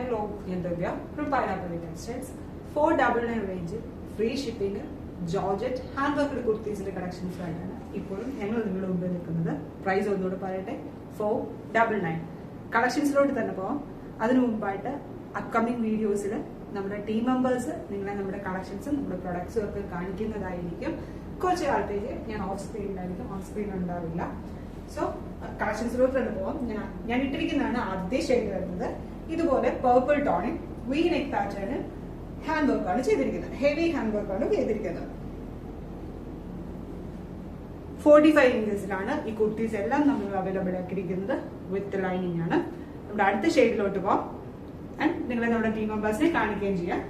Hello ഞാൻ Divya from pineapple textiles four double nine റേഞ്ചിൽ free shipping georgette hand worked കുർത്തീസിന്റെ collections ആയിട്ടാണ് ഇപ്പോഴും ഞങ്ങൾ നിങ്ങളുടെ മുമ്പിൽ നിൽക്കുന്നത്. പ്രൈസ് ഒന്നുകൂടെ പറയട്ടെ. ഫോർ ഡബിൾ നയൻ കളക്ഷൻസിലോട്ട് തന്നെ പോവാം. അതിനു മുമ്പായിട്ട് അപ്കമിങ് വീഡിയോസിൽ നമ്മുടെ ടീം മെമ്പേഴ്സ് നിങ്ങളെ നമ്മുടെ കളക്ഷൻസും നമ്മുടെ പ്രൊഡക്ട്സും ഒക്കെ കാണിക്കുന്നതായിരിക്കും. കുറച്ച് കാലത്തേക്ക് ഞാൻ ഓഫ് സ്ക്രീൻ ഉണ്ടായിരിക്കും. ഓഫ് സ്ക്രീൻ ഉണ്ടാവില്ല. സോ കളക്ഷൻസിലോട്ട് തന്നെ പോവാം. ഞാൻ ഞാൻ ഇട്ടിരിക്കുന്നതാണ് ആദ്യ ഷെയ്ഡ് വരുന്നത്. ഇതുപോലെ പേർപ്പിൾ ടോണിൽ വി നെക്ക് പാറ്റേണിൽ ഹാൻഡ് വർക്കാണ് ചെയ്തിരിക്കുന്നത്. ഹെവി ഹാൻഡ് വർക്കാണ് ചെയ്തിരിക്കുന്നത്. ഫോർട്ടി ഫൈവ് ഇഞ്ചസിലാണ് ഈ കുർത്തീസ് എല്ലാം നമ്മൾ അവൈലബിൾ ആക്കിയിരിക്കുന്നത് വിത്ത് ലൈനിങ് ആണ്. നമ്മുടെ അടുത്ത ഷെയ്ഡിലോട്ട് പോകാം ആൻഡ് നിങ്ങളെ നമ്മുടെ ടീം മെമ്പേഴ്സിനെ കാണിക്കുകയും ചെയ്യാം.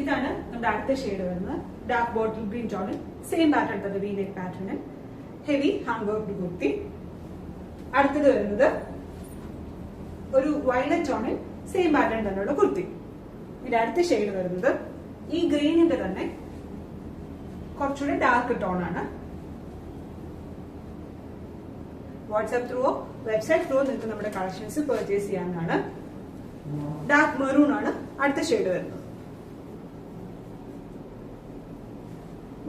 ഇതാണ് നമ്മുടെ അടുത്ത ഷെയ്ഡ് വരുന്നത്. ഡാർക്ക് ബോട്ടിൽ ഗ്രീൻ ടോണിൽ സെയിം പാറ്റേൺ തന്നെ വി നെക്ക് പാറ്റേണിൽ ഹെവി ഹാൻഡ് വർക്ക് കുർത്തി. അടുത്തത് വരുന്നത് ഒരു വയലറ്റ് ടോണിൽ സെയിം പാറ്റേൺ തന്നെയുള്ള കുർത്തി. ഇതിന്റെ അടുത്ത ഷെയ്ഡ് വരുന്നത് ഈ ഗ്രീനിന്റെ തന്നെ കുറച്ചുകൂടി ഡാർക്ക് ടോൺ ആണ്. വാട്സാപ്പ് ത്രൂവോ വെബ്സൈറ്റ് ത്രൂവോ നിങ്ങൾക്ക് നമ്മുടെ കളക്ഷൻസ് പെർച്ചേസ് ചെയ്യാവുന്നതാണ്. ഡാർക്ക് മെറൂൺ ആണ് അടുത്ത ഷെയ്ഡ് വരുന്നത്.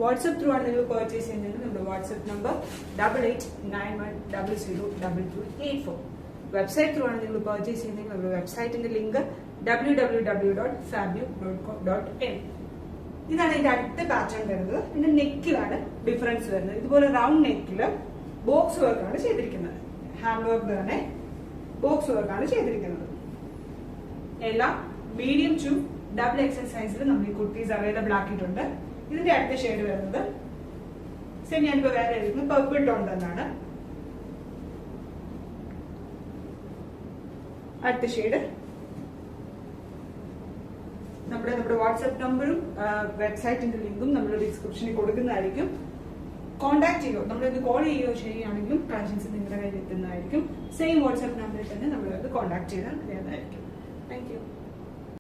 വാട്സപ്പ് ത്രൂ ആണ് നിങ്ങൾ പെർച്ചേസ് ചെയ്യുന്നത് നമ്മുടെ WhatsApp number double eight nine one double zero double two eight four website through ആണ് നിങ്ങൾ പർച്ചേസ് ചെയ്യുന്നതെങ്കിൽ നമ്മുടെ വെബ്സൈറ്റിന്റെ link W W W dot fabu dot com dot in ഇതാണ് ഇതിന്റെ അടുത്ത പാറ്റേൺ വരുന്നത്. ഇതിന്റെ നെക്കിലാണ് ഡിഫറൻസ് വരുന്നത്. ഇതുപോലെ റൗണ്ട് നെക്കിൽ ബോക്സ് വർക്കാണ് ചെയ്തിരിക്കുന്നത്. ഹാൻഡ് വർക്ക് തന്നെ ബോക്സ് വർക്കാണ് ചെയ്തിരിക്കുന്നത്. എല്ലാം മീഡിയം ടു ഡബിൾ എക്സൽ സൈസിൽ നമ്മൾ ഈ കുർത്തീസ് അവൈലബിൾ ആക്കിയിട്ടുണ്ട്. ഇതിന്റെ അടുത്ത ഷെയ്ഡ് വരുന്നത് സെമി ഞാനിപ്പോ വേറെ എഴുതുന്നത് പർപ്പിൾ ടോൺ തന്നെയാണ്. അടുത്ത ഷെയ്ഡ്. നമ്മുടെ നമ്മുടെ വാട്സ്ആപ്പ് നമ്പറും വെബ്സൈറ്റിന്റെ ലിങ്കും നമ്മൾ ഡിസ്ക്രിപ്ഷനിൽ കൊടുക്കുന്നതായിരിക്കും. കോൺടാക്ട് ചെയ്യുക നമ്മളിത് കോൾ ചെയ്യുകയോ ചെയ്യുകയാണെങ്കിലും കളക്ഷൻസ് നിങ്ങളുടെ കയ്യിൽ എത്തുന്നതായിരിക്കും. സെയിം വാട്സ്ആപ്പ് നമ്പറിൽ തന്നെ നമ്മളത് കോൺടാക്ട് ചെയ്താൽ മതിയാതായിരിക്കും താങ്ക് യു